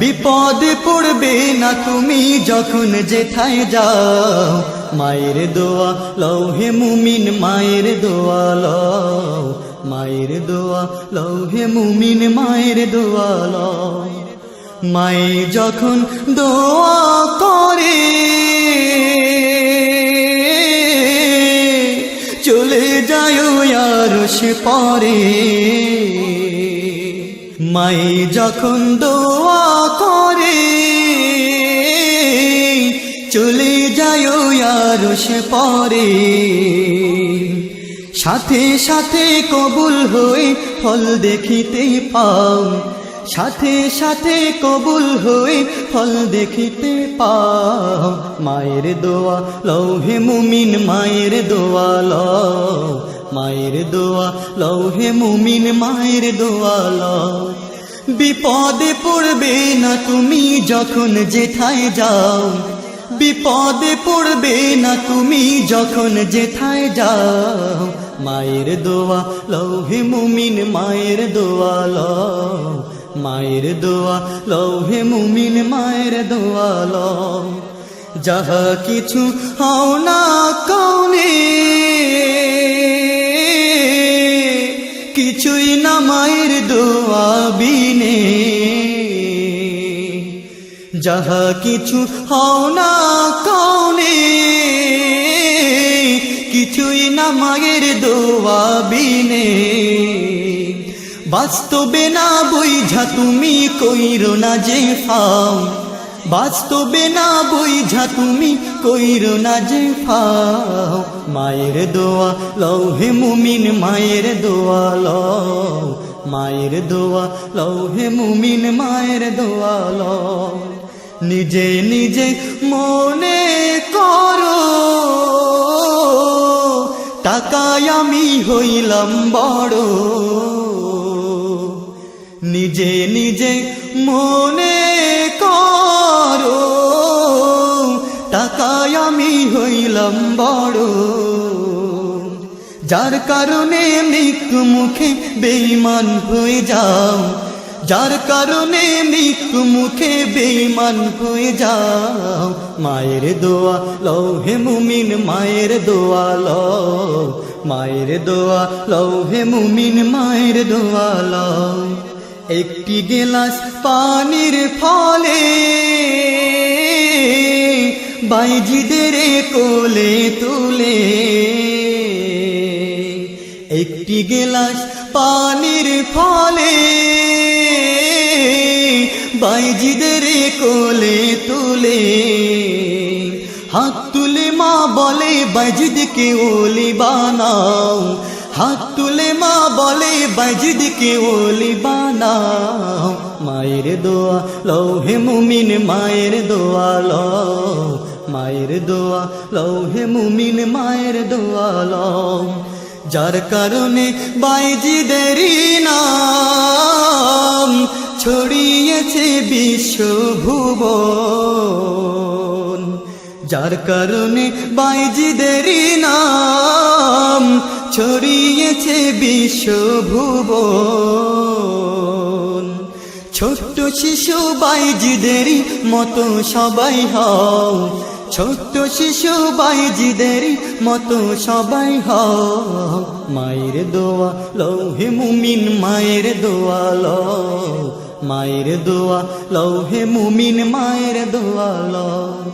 বিপদে পড়বে না তুমি যখন যেথায় যাও। মায়ের দোয়া লৌহে মুমিন, মায়ের দোয়া লও। মায়ের দোয়া লৌহে মুমিন, মায়ের দোয়া লও। মায়ে যখন দোয়া করে, চলে যায় আর সে পরে। মায়ে যখন দোয়া আর সে পরে। সাথে সাথে কবুল হয়ে ফল দেখিতে পাও সাথে সাথে কবুল হয়ে ফল দেখিতে পাও মায়ের দোয়া লৌহে মুমিন, মায়ের দোয়া লও। মায়ের দোয়া লৌহে মুমিন, মায়ের দোয়া লও। বিপদে পড়বে না তুমি যখন যেথায় যাও। বিপদে পড়বে না তুমি যখন যেথায় যাও। মায়ের দোয়া লৌহে মুমিন, মায়ের দোয়া লও। মায়ের দোয়া লৌহে মুমিন, মায়ের দোয়া লও। যাহা কিছু হও না কৌনে কিছুই না মায়ের দোয়া বিনে। যাহা কিছু হও না কৌনে কিছুই না মায়ের দোয়া বিনে। বাস্তবে না বইঝা তুমি কইরো না যে ফাও। বাস্তবে না বইঝা তুমি কইরো না যে ফাও। মায়ের দোয়া লৌহে মুমিন, মায়ের দোয়া লও। মায়ের দোয়া লৌহে মুমিন, মায়ের দোয়া লও। নিজে নিজে মনে করো। টাকায় আমি হইলাম বড়। নিজে নিজে মনে করো। টাকায় আমি হইলাম বড়। যার কারণে মৃত্যু মুখে বেইমান হয়ে যাও। যার কারণে মৃত্যু মুখে বেইমান হয়ে যাও। মায়ের দোয়া লৌহে মুমিন, মায়ের দোয়া লও। মায়ের দোয়া লৌহে মুমিন, মায়ের দোয়া লও। একটি গেলাস পানির ফলে বাইজিদের কোলে তুলে। একটি গেলাস পানির ফলে বাইজিদের কোলে তুলে, হাত তুলে মা বলে, বাইজিদকে ওলি বানাও। হাত তুলে মা বলে, বাইজিদকে ওলি বানাও। মায়ের দোয়া লৌহে মুমিন, মায়ের দোয়া লও। মায়ের দোয়া লৌহে মুমিন, মায়ের দোয়া লও। যার কারণে বাইজিদেরই নাম ছড়িয়েছে বিশ্বভুবন, যার কারণে বাইজিদেরই নাম ছড়িয়েছে বিশ্বভুবন। ছোট্ট শিশু বাইজিদেরই মতো সবাই হও, ছোট্ট শিশু বাইজিদেরই মতো সবাই হও। মায়ের দোয়া লৌহে মুমিন, মায়ের দোয়া লও। মায়ের দোয়া লৌহে মুমিন মায়ের দোয়া, লও।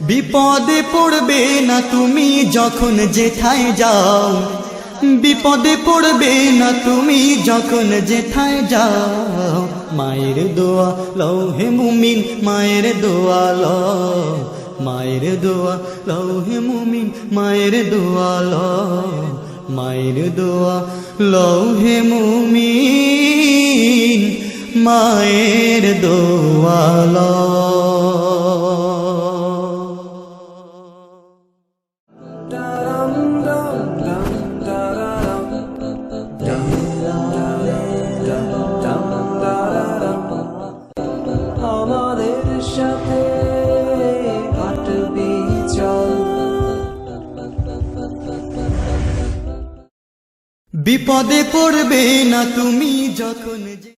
বিপদে পড়বে না তুমি যখন যেথায় যাও। বিপদে পড়বে না তুমি যখন যেথায় যাও। মায়ের দোয়া লৌহে মুমিন মায়ের দোয়া, লও। মায়ের দোয়া লৌহে মুমিন মায়ের দোয়া, লও। মায়ের দোয়া লৌহে মুমিন মায়ের দোয়াল। বিপদে পড়বে না তুমি যখন